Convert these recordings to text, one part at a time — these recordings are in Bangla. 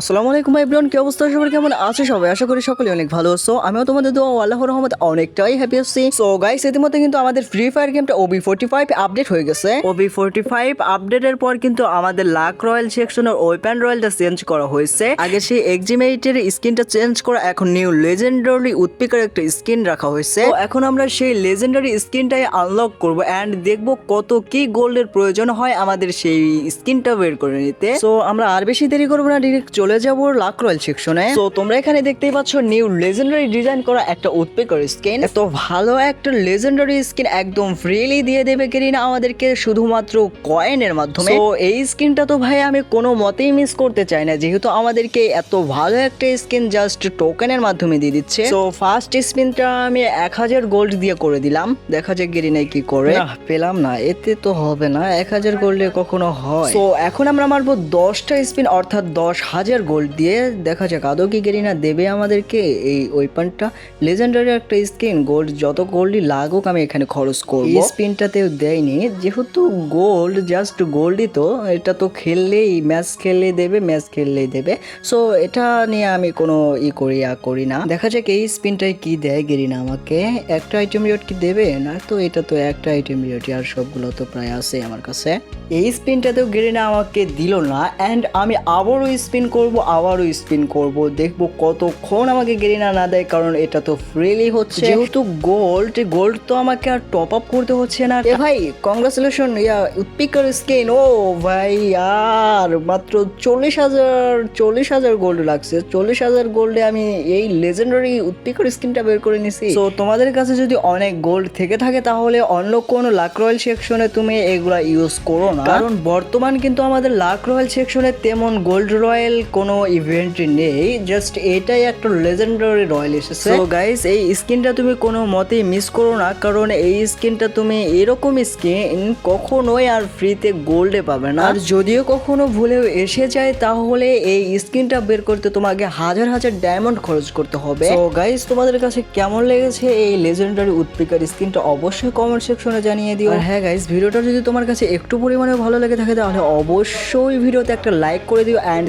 আসসালামু আলাইকুম এভরিওয়ান, কি অবস্থা? সবার কেমন আছে? সবাই আশা করি সকলে অনেক ভালো আছো। আমিও তোমাদের দোয়া ও আল্লাহর রহমত, অনেকটাই হ্যাপি আছি। সো গাইস ইতিমধ্যে কিন্তু আমাদের ফ্রি ফায়ার গেমটা ওবি ফোর্টি ফাইভ আপডেট হয়ে গেছে। ওবি ফোর্টি ফাইভ আপডেটের পর কিন্তু আমাদের লাক রয়্যাল সেকশনের ওয়েপেন রয়্যালটা চেঞ্জ করা হয়েছে। আগে সেই এক্সিমেটের স্কিনটা চেঞ্জ করা, এখন নিউ লেজেন্ডারি উৎপিকার একটা স্কিন রাখা হয়েছে। এখন আমরা সেই লেজেন্ডারি স্কিনটাই আনলক করব এন্ড দেখব কত কি গোল্ডের প্রয়োজন হয় আমাদের সেই স্কিনটা বের করে নিতে। সো আমরা আর বেশি দেরি করব না ডিরেক্ট চলে যাব লাক রয়্যাল সেকশনে। তো তোমরা এখানে দেখতেই পাচ্ছ নিউ লেজেন্ডারি ডিজাইন করা একটা উৎপিকার স্কিন তো ভালো একটা লেজেন্ডারি স্কিন একদম ফ্রিলি দিয়ে দেবে কিনা আমাদেরকে শুধুমাত্র কয়েনের মাধ্যমে। তো এই স্কিনটা তো ভাই আমি কোনো মতেই মিস করতে চাই না। যেহেতু আমাদেরকে এত ভালো একটা স্কিন জাস্ট টোকেনের মাধ্যমে দিয়ে দিচ্ছে। তো ফার্স্ট স্পিনটা আমি এক হাজার গোল্ড দিয়ে করে দিলাম। দেখা যাক গেরিনাই কি করে। পেলাম না। এতে তো হবে না। এক হাজার গোল্ডে কখনো হয়। তো এখন আমরা মারবো দশটা স্পিন অর্থাৎ দশ হাজার গোল্ড দিয়ে দেখা যাক, আদৌ কি গেরিনা দেবে আমাদেরকে এই ওয়েপনটা লেজেন্ডারি একটা স্কিন গোল্ড যত গোল্ডই লাগুক আমি এখানে খরচ করব। এই স্পিনটাতেও দেয়নি, যেহেতু গোল্ড জাস্ট গোল্ডই তো, এটা তো খেললেই ম্যাচ খেললেই দেবে ম্যাচ খেললেই দেবে। সো এটা নিয়ে আমি কোনো ই করি, আ করি না। দেখা যাক এই স্পিনটাই কি দেয় গেরিনা আমাকে। একটা আইটেম রিওট কি দেবে? না তো, এটা তো একটা আইটেম রিওটি আর সবগুলো তো প্রায় আছে আমার কাছে। এই স্পিনটাতেও গেরিনা আমাকে দিল না অ্যান্ড আমি আবারও স্পিন করব আবারও স্পিন করব। দেখব কতক্ষণ আমাকে গেরিনা না দেয় কারণ এটা তো ফ্রিলি হচ্ছে। যেহেতু গোল্ড গোল্ড তো আমাকে আর টপ আপ করতে হচ্ছে না। এ ভাই কংগ্রাচুলেশন ইয়া উৎপিকার স্কিন ও ভাই আর মাত্র চল্লিশ হাজার চল্লিশ হাজার গোল্ড লাগছে। চল্লিশ হাজার গোল্ডে আমি এই লেজেন্ডারি উৎপিকার স্কিনটা বের করে নিছি। তো তোমাদের কাছে যদি অনেক গোল্ড থেকে থাকে তাহলে অন্য কোনো লাক রয়্যাল সেকশনে তুমি এগুলা ইউজ করো না। কারণ বর্তমান কিন্তু আমাদের লাক রয়্যাল সেকশনে তেমন গোল্ড রয়্যাল কোনো ইভেন্ট নেই জাস্ট এটাই একটা লেজেন্ডারি রয়্যাল এসেছে। তো গাইস এই স্কিনটা তুমি কোনো মতেই মিস করো না কারণ এই স্কিনটা তুমি এরকম স্কিন কখনোই আর ফ্রিতে গোল্ডে পাবে না। আর যদিও কখনো ভুলেও এসে যায় তাহলে এই স্কিনটা বের করতে তোমাকে হাজার হাজার ডায়মন্ড খরচ করতে হবে। তো গাইস তোমাদের কাছে কেমন লেগেছে এই লেজেন্ডারি উৎপিকার স্কিনটা অবশ্যই কমেন্ট সেকশনে জানিয়ে দিও। আর হ্যাঁ গাইস ভিডিওটা যদি তোমার কাছে একটু পরিমাণে ভালো লেগে থাকে তাহলে অবশ্যই ভিডিওতে একটা লাইক করে দিও অ্যান্ড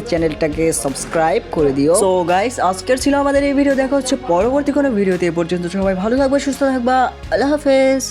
চ্যানেলটাকে সাবস্ক্রাইব করে দিও। সো গাইস আজকের ছিল আমাদের এই ভিডিও দেখা হচ্ছে পরবর্তী কোনো ভিডিওতে এ পর্যন্ত সবাই ভালো থাকবে, সুস্থ থাকবা। আল্লাহ হাফেজ।